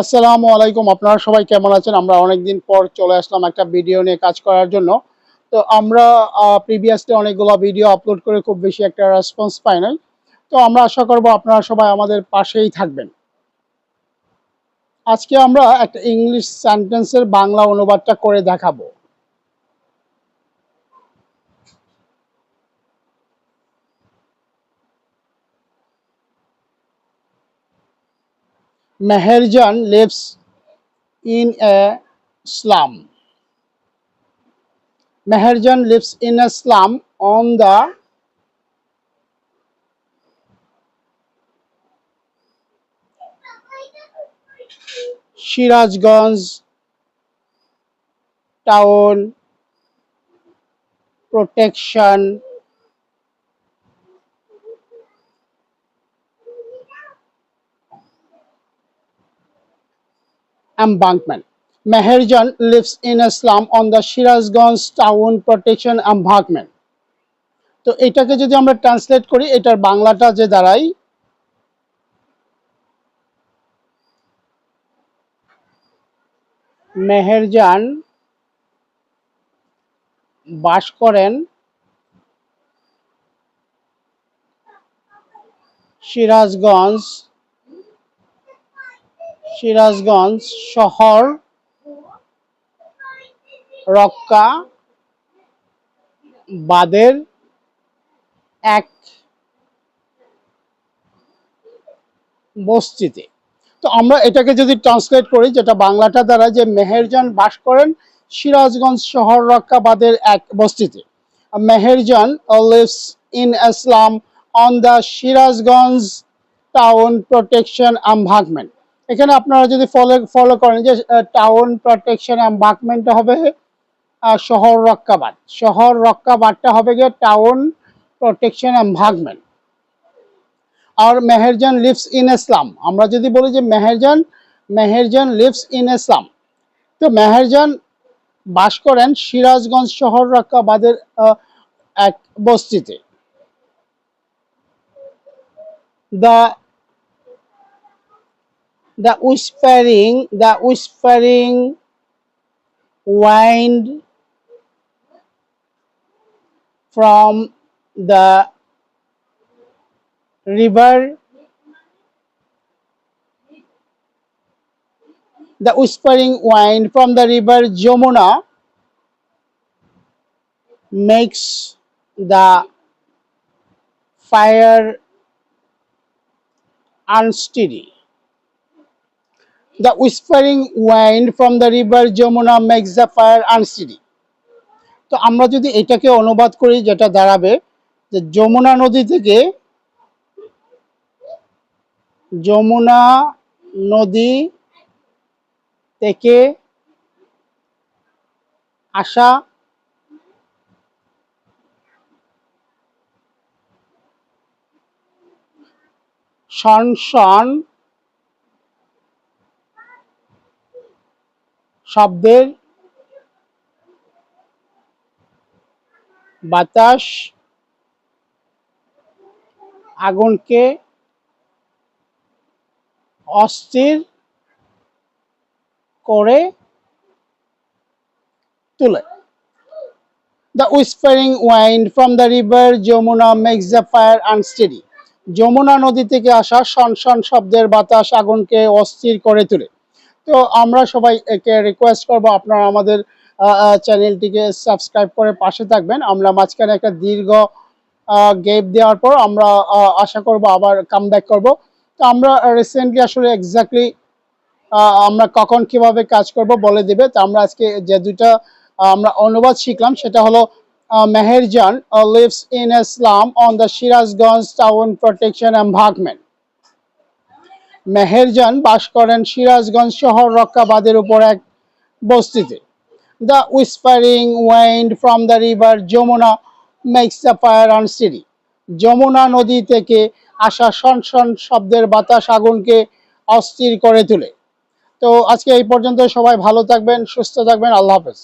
আসসালামু আলাইকুম, আপনারা সবাই কেমন আছেন? আমরা অনেকদিন পর চলে আসলাম একটা ভিডিও নিয়ে কাজ করার জন্য। তো আমরা প্রিভিয়াসলি অনেকগুলো ভিডিও আপলোড করে খুব বেশি একটা রেসপন্স পাই নাই। তো আমরা আশা করব আপনারা সবাই আমাদের পাশেই থাকবেন। আজকে আমরা একটা ইংলিশ সেন্টেন্সের বাংলা অনুবাদটা করে দেখাবো। Meherjan lives in a slum. Meherjan lives in a slum on the Shirazganj town protection embankment. Meherjan lives in a slum on the Shirazganj town protection embankment. তো এটাকে যদি আমরা ট্রান্সলেট করি এটার বাংলাটা যে দাঁড়ায় মেহেরজান বাস করেন সিরাজগঞ্জ সিরাজগঞ্জ শহর, রক্কা, বাদের এক বস্তিতে তো আমরা এটাকে যদি ট্রান্সলেট করি, যেটা বাংলাটা দ্বারা যে মেহেরজান বাস করেন, সিরাজগঞ্জ শহর রক্ষাবাদের এক বস্তিতে Meherjan lives in a slum on the Sirajganj town protection embankment এখানে আপনারা যদি ফলো ফলো করেন যে টাউন প্রোটেকশন এম্বাকমেন্টটা হবে শহর রক্ষাবাদ। শহর রক্ষাবাদটা হবে গিয়ে town protection embankment R Meherjan lives in a slum আমরা যদি বলি যে Meherjan Meherjan lives in Islam তো মেহেরজান বাস করেন সিরাজগঞ্জ শহর রক্ষাবাদের এক বস্তিতে। The the whispering the whispering wind from the river the whispering wind from the river Jamuna makes the fire unsteady. The whispering wind from the river Jamuna makes the fire unsteady. তো আমরা যদি এটাকে অনুবাদ করি যেটা দাঁড়াবে যে যমুনা নদী থেকে যমুনা নদী থেকে আসা সনসন শব্দের বাতাস আগুনকে অস্থির করে তোলে The whispering wind from the river Jamuna makes the fire unsteady. Jamuna নদী থেকে আসা সনসন শব্দের বাতাস আগুনকে অস্থির করে তোলে তো আমরা সবাই একে রিকোয়েস্ট করব আপনারা আমাদের চ্যানেলটিকে সাবস্ক্রাইব করে পাশে থাকবেন। আমরা মাঝখানে একটা দীর্ঘ গেপ দেওয়ার পর আমরা আশা করব আবার কাম ব্যাক করব। তো আমরা রিসেন্টলি আসলে এক্স্যাক্টলি আমরা কখন কীভাবে কাজ করব বলে দিবে। তো আমরা আজকে যে আহ, আমরা অনুবাদ শিখলাম সেটা হলো Meherjan lives in a slum on the Sirajganj town protection embankment Meherjan বাস করেন সিরাজগঞ্জ শহর রক্ষাবাদের উপর এক বস্তিতে। The whispering wind from the river Jamuna makes the fire unsteady Jamuna নদী থেকে আসা সনসন শব্দের বাতাস আগুনকে অস্থির করে তোলে। তো আজকে এই পর্যন্ত সবাই ভালো থাকবেন, সুস্থ থাকবেন, আল্লাহ হাফেজ।